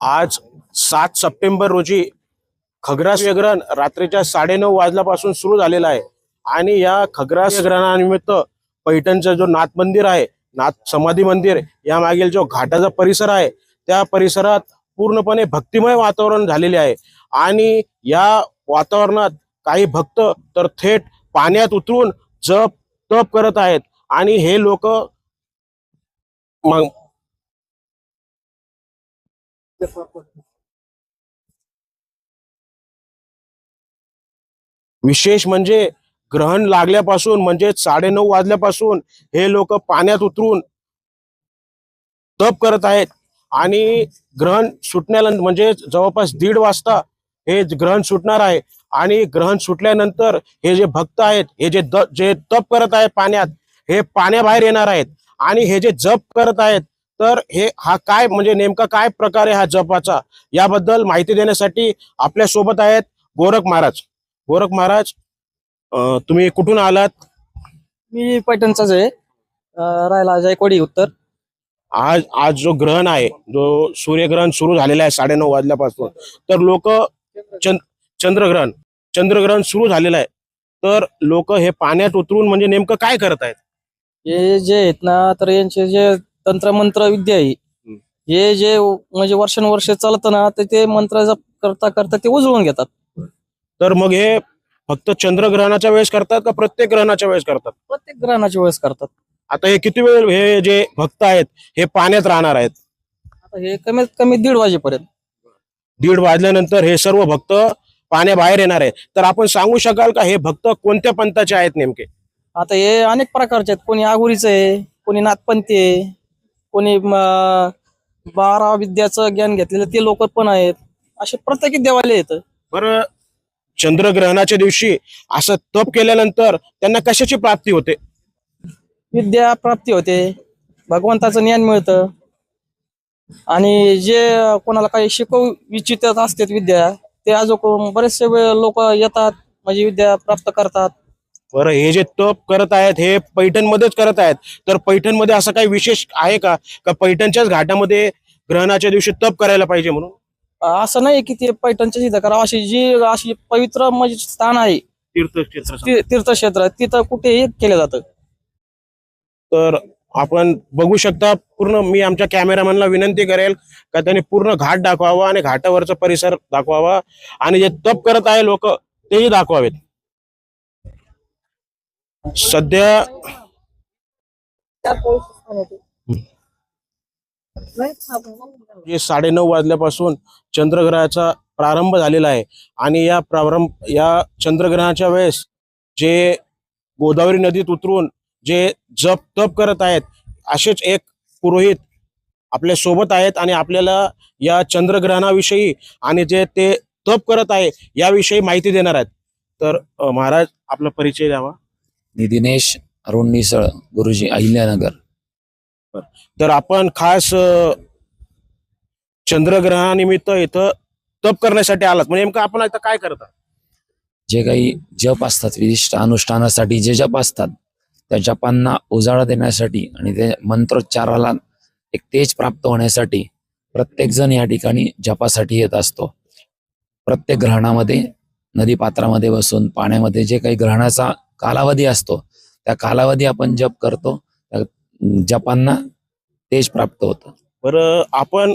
आज सात सप्टेंबर रोजी खग्रास ग्रहण रात्रीच्या साडेनऊ वाजल्यापासून सुरू झालेला आहे. आणि या खग्रास ग्रहणानिमित्त पैठणचं जो नाथ मंदिर आहे नाथ समाधी मंदिर या मागील जो घाटाचा परिसर आहे त्या परिसरात पूर्णपणे भक्तिमय वातावरण झालेले आहे. आणि या वातावरणात काही भक्त तर थेट पाण्यात उतरून जप तप करत आहेत. आणि हे लोक मग विशेष म्हणजे ग्रहण लागल्यापासून म्हणजे साडेनऊ वाजल्यापासून हे लोक पाण्यात उतरून तप करत आहेत. आणि ग्रहण सुटण्याला म्हणजे जवळपास दीड वाजता हे ग्रहण सुटणार आहे. आणि ग्रहण सुटल्यानंतर हे जे भक्त आहेत हे जे द जे तप करत आहेत पाण्यात हे पाण्याबाहेर येणार आहेत. आणि हे जे जप करत आहेत तर हे हा काय म्हणजे नेमका काय प्रकार आहे हा जपाचा? याबद्दल माहिती देण्यासाठी आपल्यासोबत आहेत गोरख महाराज. गोरख महाराज तुम्ही कुठून आलात? मी पैठणचाच आहे. अं, राहिला जायकवाडी उत्तर. आज आज जो ग्रहण आहे जो सूर्यग्रहण सुरू झालेला आहे साडेनऊ वाजल्यापासून तर लोक चंद्रग्रहण चंद्रग्रहण सुरू झालेलं आहे. तर लोक हे पाण्यात उतरून म्हणजे नेमकं काय करत आहेत हे जे आहेत ना तर यांचे जे तंत्रमंत्र विद्या आहे हे जे म्हणजे वर्षानुवर्ष चालतं ना तर ते मंत्र जप करता करता ते उजळून घेतात. तर मग हे फक्त चंद्रग्रहणाच्या वेळेस करतात का प्रत्येक ग्रहणाच्या वेळेस करतात? प्रत्येक ग्रहणाच्या वेळेस करतात. आता हे किती वेळ हे जे भक्त आहेत हे पाण्यात राहणार आहेत? आता हे कमीत कमी दीड वाजेपर्यंत. दीड वाजल्यानंतर हे सर्व भक्त पाण्याबाहेर येणार आहेत. तर आपण सांगू शकाल का हे भक्त कोणत्या पंथाचे आहेत नेमके? आता हे अनेक प्रकारचे आहेत. कोणी आगुरीचं आहे कोणी नाथपंथी आहे कोणी बारा विद्याचं ज्ञान घेतलेलं ते लोक पण आहेत. असे प्रत्येकी देवाले येत. बरं चंद्रग्रहणाच्या दिवशी असं तप केल्यानंतर त्यांना कशाची प्राप्ती होते? विद्या प्राप्ती होते. भगवंताचं ज्ञान मिळतं. आणि जे कोणाला काही शिकवू इच्छित असतात विद्या ते अजून बरेचसे लोक येतात म्हणजे विद्या प्राप्त करतात. बरं हे जे तप करत आहेत हे पैठणमध्येच करत आहेत. तर पैठणमध्ये असं काही विशेष आहे का? का पैठणच्याच घाटामध्ये ग्रहणाच्या दिवशी तप करायला पाहिजे म्हणून? असं नाही की ते पैठणच्या तिथं करावं. अशी जी अशी पवित्र म्हणजे स्थान आहे तीर्थक्षेत्र ती- तीर्थक्षेत्र तिथं कुठेही केलं जातं. तर आपण बघू शकता पूर्ण मी आमच्या कॅमेरामॅनला विनंती करेल का त्यांनी पूर्ण घाट दाखवावा आणि घाटावरचा परिसर दाखवावा. आणि जे तप करत आहे लोक तेही दाखवावेत. सध्या जे साडेनऊ वाजल्यापासून चंद्रग्रहाचा प्रारंभ झालेला आहे. आणि या प्रारंभ या चंद्रग्रहणाच्या वेळेस जे गोदावरी नदीत उतरून जे जप तप करत आहेत असेच एक पुरोहित आपल्यासोबत आहेत आणि आपल्याला या चंद्रग्रहणाविषयी आणि जे ते तप करत आहे याविषयी माहिती देणार आहेत. तर महाराज आपला परिचय द्यावा. मी दिनेश अरुण मिसळ गुरुजी अहिल्यानगर. तर आपण खास अ, चंद्रग्रहणानिमित्त इथं तप करण्यासाठी आलात. म्हणजे नेमकं आपण आता काय करता जे काही जप असतात विशिष्ट अनुष्ठानासाठी जे जप असतात त्या जपांना उजाळा देण्यासाठी आणि ते मंत्रोच्चाराला एक तेज प्राप्त होण्यासाठी प्रत्येक जण या ठिकाणी जपासाठी येत असतो. प्रत्येक ग्रहणामध्ये नदीपात्रामध्ये बसून पाण्यामध्ये जे काही ग्रहणाचा कालावधी असतो. त्या कालावधी आपण जप करतो. जपांना तेज प्राप्त होतं. बरं आपण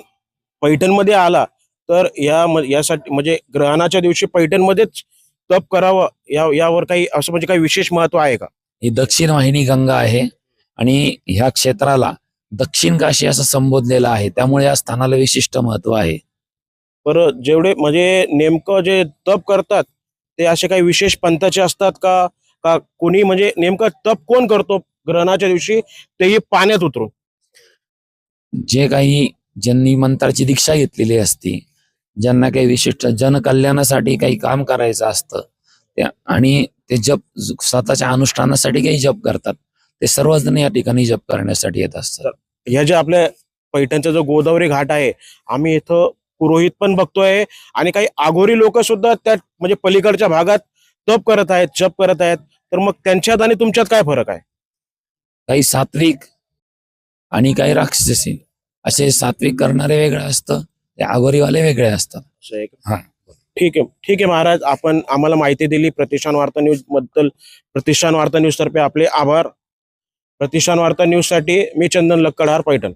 पैठणमध्ये आला तर या यासाठी म्हणजे ग्रहणाच्या दिवशी पैठणमध्येच तप करावं या यावर काही असं म्हणजे काही विशेष महत्त्व आहे का? ही दक्षिण वाहिनी गंगा आहे आणि ह्या क्षेत्राला दक्षिण काशी असं संबोधलेलं आहे. त्यामुळे या स्थानाला विशिष्ट महत्त्व आहे. बरं जेवढे म्हणजे नेमकं जे तप करतात ते असे काही विशेष पंथाचे असतात का? का कोणी म्हणजे नेमकं तप कोण करतो? ग्रहणाच्या दिवशी तेही पाण्यात उतरून. जे काही ज्यांनी मंत्राची दीक्षा घेतलेली असती ज्यांना काही विशिष्ट जनकल्याणासाठी काही काम करायचं असतं त्या आणि ते जप स्वतःच्या अनुष्ठानासाठी काही जप करतात ते सर्वजण या ठिकाणी जप करण्यासाठी येत असतात. ह्या जे आपल्या पैठणचा जो गोदावरी घाट आहे आम्ही इथं पुरोहित पण बघतोय आणि काही आघोरी लोक सुद्धा त्या म्हणजे पलीकडच्या भागात तप करत आहेत जप करत आहेत. तर मग त्यांच्यात आणि तुमच्यात काय फरक आहे? काही सात्विक आणि काही राक्षसी. असे सात्विक करणारे वेगळं असतं ते आगोरीवाले वेगळे असतात. असं आहे का? हा. ठीक आहे ठीक आहे महाराज आपण आम्हाला माहिती दिली प्रतिष्ठान वार्ता न्यूजबद्दल. प्रतिष्ठान वार्ता न्यूज तर्फे आपले आभार. प्रतिष्ठान वार्ता न्यूजसाठी मी चंदन लक्कडहार पैठण.